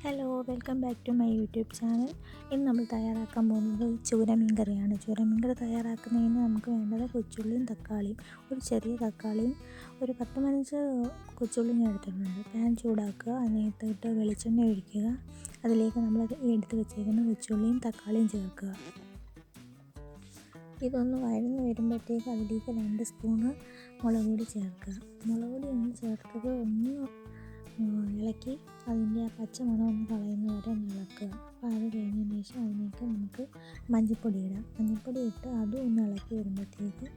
Hello welcome back to my YouTube channel ഇന്ന് നമ്മൾ തയ്യാറാക്കാൻ പോകുന്നത് ചൂര മീൻ കറിയാണ്. ചൂര മീൻ കറി തയ്യാറാക്കുന്നതിന് നമുക്ക് വേണ്ടത് കൊച്ചുള്ളിയും തക്കാളിയും ഒരു ചെറിയ തക്കാളിയും ഒരു പത്ത് പതിനഞ്ച് കൊച്ചുള്ളിയും ഞാൻ എടുത്തിട്ടുണ്ട്. പാൻ ചൂടാക്കുക അതിനകത്തിട്ട് വെളിച്ചെണ്ണ ഒഴിക്കുക. അതിലേക്ക് നമ്മൾ എടുത്ത് വെച്ചേക്കുന്ന കൊച്ചുള്ളിയും തക്കാളിയും ചേർക്കുക. ഇതൊന്ന് വഴന്ന് വരുമ്പോഴത്തേക്ക് അതിലേക്ക് രണ്ട് സ്പൂണ് മുളക് പൊടി ചേർക്കുക. മുളക് പൊടി ഒന്ന് ചേർത്തത് ഒന്ന് ഇളക്കി അതിന്റെ ആ പച്ച മണം ഒന്ന് കളയുന്ന വരെ ഒന്ന് ഇളക്കുക. അപ്പോൾ അത് കഴിഞ്ഞതിന് ശേഷം അതിലേക്ക് നമുക്ക് മഞ്ഞൾപ്പൊടി ഇടാം. മഞ്ഞൾപ്പൊടി ഇട്ട് അതും ഒന്ന് ഇളക്കി വരുമ്പോഴത്തേക്ക്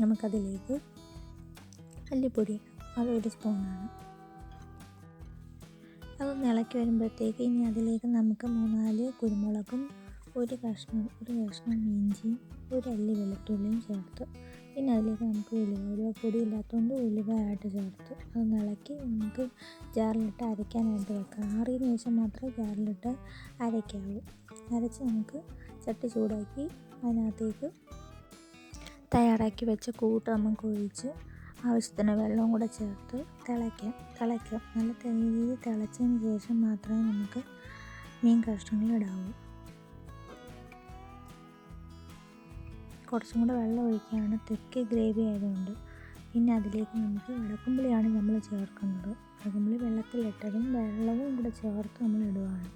നമുക്കതിലേക്ക് അല്ലിപ്പൊടി അത് ഒരു സ്പൂണാണ്. അതൊന്ന് ഇളക്കി വരുമ്പോഴത്തേക്ക് ഇനി അതിലേക്ക് നമുക്ക് മൂന്നാൽ കുരുമുളകും ഒരു കഷ്ണം ഒരു കഷ്ണം ഇഞ്ചിയും ഒരു അല്ലി വെളുത്തുള്ളിയും ചേർത്ത് പിന്നെ അതിലേക്ക് നമുക്ക് ഉലുവ ഉലുവ പൊടി ഇല്ലാത്തതുകൊണ്ട് ഉലുവ ആയിട്ട് ചേർത്ത് അത് ഇളക്കി നമുക്ക് ജാറിലിട്ട് അരയ്ക്കാനായിട്ട് വെക്കാം. ആറിയതിന് ശേഷം മാത്രമേ ജാറിലിട്ട് അരയ്ക്കാവൂ. അരച്ച് നമുക്ക് ചട്ടി ചൂടാക്കി അതിനകത്തേക്ക് തയ്യാറാക്കി വെച്ച കൂട്ട് നമുക്ക് ഒഴിച്ച് ആവശ്യത്തിന് വെള്ളവും കൂടെ ചേർത്ത് തിളയ്ക്കാം. തിളയ്ക്കാം. നല്ല രീതിയിൽ തിളച്ചതിന് ശേഷം മാത്രമേ നമുക്ക് മീൻ കഷ്ണങ്ങൾ ഇടാവൂ. കുറച്ചും കൂടെ വെള്ളം ഒഴിക്കുകയാണ് തെക്ക് ഗ്രേവി ആയതുകൊണ്ട് പിന്നെ അതിലേക്ക് നമുക്ക് വടക്കുംപുളിയാണ് നമ്മൾ ചേർക്കുന്നത്. വടക്കുംപുളി വെള്ളത്തിലിട്ടതും വെള്ളവും കൂടെ ചേർത്ത് നമ്മൾ ഇടുകയാണ്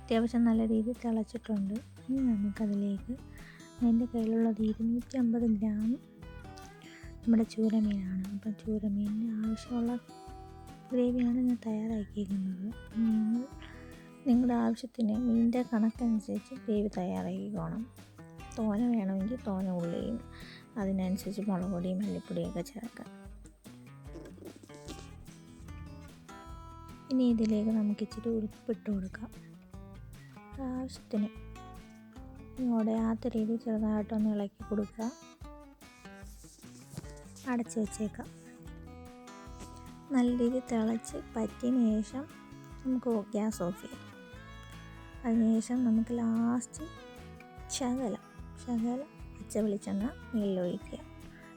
അത്യാവശ്യം നല്ല രീതിയിൽ തിളച്ചിട്ടുണ്ട്. ഇനി നമുക്കതിലേക്ക് എന്റെ കയ്യിലുള്ളത് ഇരുന്നൂറ്റി അമ്പത് ഗ്രാം നമ്മുടെ ചൂരമീനാണ്. അപ്പം ചൂരമീനിന് ആവശ്യമുള്ള ഗ്രേവിയാണ് ഞാൻ തയ്യാറാക്കിയിരിക്കുന്നത് നിങ്ങൾ നിങ്ങളുടെ ആവശ്യത്തിന് മീനിന്റെ കണക്കനുസരിച്ച് ഗ്രേവി തയ്യാറാക്കിക്കോണം. തോന വേണമെങ്കിൽ തോന ഉള്ളിയും അതിനനുസരിച്ച് മുളക് പൊടിയും മല്ലിപ്പൊടിയൊക്കെ ചേർക്കാം. ഇനി ഇതിലേക്ക് നമുക്ക് ഇച്ചിരി ഉരുപ്പിട്ട് കൊടുക്കാം. ആവശ്യത്തിന് ഉടയാത്ത രീതിയിൽ ചെറുതായിട്ടൊന്ന് ഇളക്കി കൊടുക്കുക. അടച്ചു വെച്ചേക്കാം. നല്ല രീതിയിൽ തിളച്ച് പറ്റിയതിന് ശേഷം നമുക്ക് ഗ്യാസ് ഓഫ് ചെയ്യാം. അതിനുശേഷം നമുക്ക് ലാസ്റ്റ് ശകലം ശകലം പച്ച വെളിച്ചെണ്ണ നെല്ലൊഴിക്കുക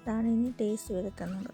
അതാണ് ഇനി ടേസ്റ്റ് വരുത്തുന്നത്.